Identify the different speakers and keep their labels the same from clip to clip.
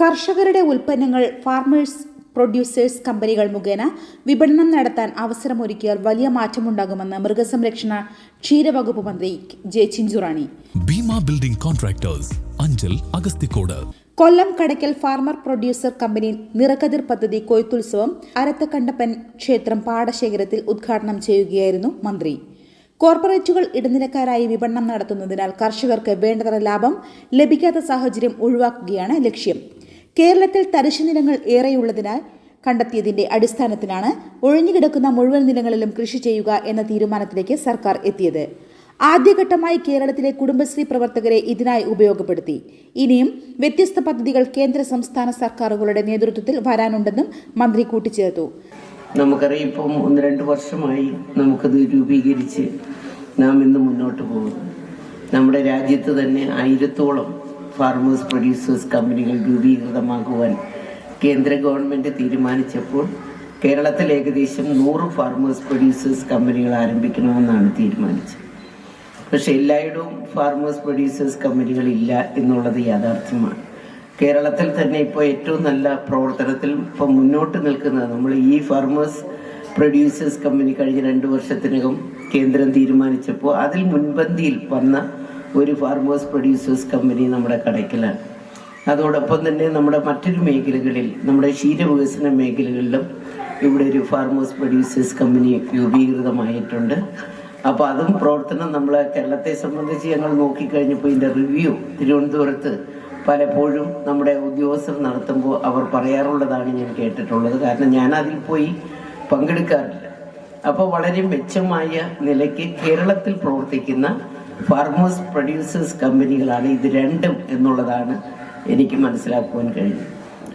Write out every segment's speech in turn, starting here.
Speaker 1: കർഷകരുടെ ഉൽപ്പന്നങ്ങൾ farmers producers കമ്പനികൾ മുഖേന വിപണനം നടത്താൻ അവസരമൊരുക്കിയാൽ വലിയ മാറ്റമുണ്ടാകുമെന്ന് മൃഗസംരക്ഷണ ക്ഷീരവകുപ്പ് മന്ത്രി J Chinchurani.
Speaker 2: Bhima building contractors Anchal Agasthikode.
Speaker 1: Kollam Kadakkal farmer producer company Nirakkathir പദ്ധതി കൊയ്ത്തുത്സവം അരത്തക്കണ്ടപ്പൻ ക്ഷേത്രം പാടശേഖരത്തിൽ ഉദ്ഘാടനം ചെയ്യുകയായിരുന്നു മന്ത്രി. കോർപ്പറേറ്റുകൾ ഇടനിലക്കാരായി വിപണനം നടത്തുന്നതിനാൽ കർഷകർക്ക് വേണ്ടത്ര ലാഭം ലഭിക്കാത്ത സാഹചര്യം ഒഴിവാക്കുകയാണ് ലക്ഷ്യം. കേരളത്തിൽ തരിശു നിലങ്ങൾ ഏറെയുള്ളതിനാൽ കണ്ടെത്തിയതിന്റെ അടിസ്ഥാനത്തിലാണ് ഒഴിഞ്ഞുകിടക്കുന്ന മുഴുവൻ നിലങ്ങളിലും കൃഷി ചെയ്യുക എന്ന തീരുമാനത്തിലേക്ക് സർക്കാർ എത്തിയത്. ആദ്യഘട്ടമായി കേരളത്തിലെ കുടുംബശ്രീ പ്രവർത്തകരെ ഇതിനായി ഉപയോഗപ്പെടുത്തി. ഇനിയും വ്യത്യസ്ത പദ്ധതികൾ കേന്ദ്ര സംസ്ഥാന സർക്കാരുകളുടെ നേതൃത്വത്തിൽ വരാനുണ്ടെന്നും മന്ത്രി കൂട്ടിച്ചേർത്തു.
Speaker 3: നമുക്കറിയാം ഇപ്പം ഒന്ന് രണ്ട് വർഷമായി നമുക്കത് രൂപീകരിച്ച് നാം ഇന്ന് മുന്നോട്ട് പോകുന്നു. നമ്മുടെ രാജ്യത്ത് തന്നെ ആയിരത്തോളം ഫാർമേഴ്സ് പ്രൊഡ്യൂസേഴ്സ് കമ്പനികൾ രൂപീകൃതമാക്കുവാൻ കേന്ദ്ര ഗവൺമെന്റ് തീരുമാനിച്ചപ്പോൾ കേരളത്തിൽ ഏകദേശം നൂറ് ഫാർമേഴ്സ് പ്രൊഡ്യൂസേഴ്സ് കമ്പനികൾ ആരംഭിക്കണമെന്നാണ് തീരുമാനിച്ചത്. പക്ഷേ എല്ലായിടവും ഫാർമേഴ്സ് പ്രൊഡ്യൂസേഴ്സ് കമ്പനികളില്ല എന്നുള്ളത് യാഥാർത്ഥ്യമാണ്. കേരളത്തിൽ തന്നെ ഇപ്പോൾ ഏറ്റവും നല്ല പ്രവർത്തനത്തിൽ ഇപ്പം മുന്നോട്ട് നിൽക്കുന്നത് നമ്മൾ ഈ ഫാർമേഴ്സ് പ്രൊഡ്യൂസേഴ്സ് കമ്പനി കഴിഞ്ഞ രണ്ട് വർഷത്തിനകം കേന്ദ്രം തീരുമാനിച്ചപ്പോൾ അതിൽ മുൻപന്തിയിൽ വന്ന ഒരു ഫാർമേഴ്സ് പ്രൊഡ്യൂസേഴ്സ് കമ്പനി നമ്മുടെ കടയ്ക്കലാണ്. അതോടൊപ്പം തന്നെ നമ്മുടെ മറ്റൊരു മേഖലകളിൽ നമ്മുടെ ക്ഷീരവികസന മേഖലകളിലും ഇവിടെ ഒരു ഫാർമേഴ്സ് പ്രൊഡ്യൂസേഴ്സ് കമ്പനി രൂപീകൃതമായിട്ടുണ്ട്. അപ്പോൾ അതും പ്രവർത്തനം നമ്മൾ കേരളത്തെ സംബന്ധിച്ച് ഞങ്ങൾ നോക്കിക്കഴിഞ്ഞപ്പോൾ ഇതിന്റെ റിവ്യൂ തിരുവനന്തപുരത്ത് പലപ്പോഴും നമ്മുടെ ഉദ്യോഗസ്ഥർ നടത്തുമ്പോൾ അവർ പറയാറുള്ളതാണ് ഞാൻ കേട്ടിട്ടുള്ളത്. കാരണം ഞാൻ അതിൽ പോയി പങ്കെടുക്കാറില്ല. അപ്പോൾ വളരെ മെച്ചമായ നിലയ്ക്ക് കേരളത്തിൽ പ്രവർത്തിക്കുന്ന ഫാർമേഴ്സ് പ്രൊഡ്യൂസേഴ്സ് കമ്പനികളാണ് ഇത് രണ്ടും എന്നുള്ളതാണ് എനിക്ക് മനസ്സിലാക്കുവാൻ കഴിഞ്ഞത്.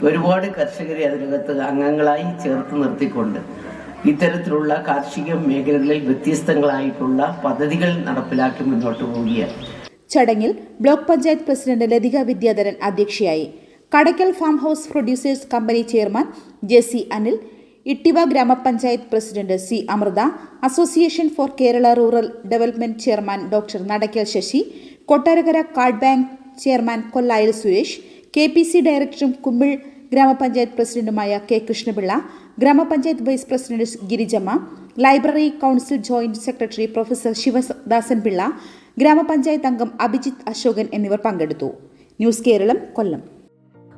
Speaker 3: ഒരുപാട് കർഷകരെ അതിനകത്ത് അംഗങ്ങളായി ചേർത്ത് നിർത്തിക്കൊണ്ട് ഇത്തരത്തിലുള്ള കാർഷിക മേഖലകളിൽ വ്യത്യസ്തങ്ങളായിട്ടുള്ള പദ്ധതികൾ നടപ്പിലാക്കി മുന്നോട്ട് പോവുകയാണ്.
Speaker 1: ചടങ്ങിൽ ബ്ലോക്ക് പഞ്ചായത്ത് പ്രസിഡന്റ് ലതിക വിദ്യാധരൻ അധ്യക്ഷയായി. Kadakkal farm house producers company chairman J C Anil Ittiva ഗ്രാമപഞ്ചായത്ത് president C. Amritha association for Kerala rural development chairman doctor Nadakkal Sasi Kottarakkara card bank chairman Kollayil Suresh K P C ഡയറക്ടറും കുമ്പിൾ ഗ്രാമപഞ്ചായത്ത് പ്രസിഡന്റുമായ K. Krishnapillai ഗ്രാമപഞ്ചായത്ത് vice president Girijamma library council joint secretary professor Sivadasan Pillai ഗ്രാമപഞ്ചായത്ത് അംഗം അഭിജിത്ത് അശോകൻ എന്നിവർ പങ്കെടുത്തു. News Keralam കൊല്ലം.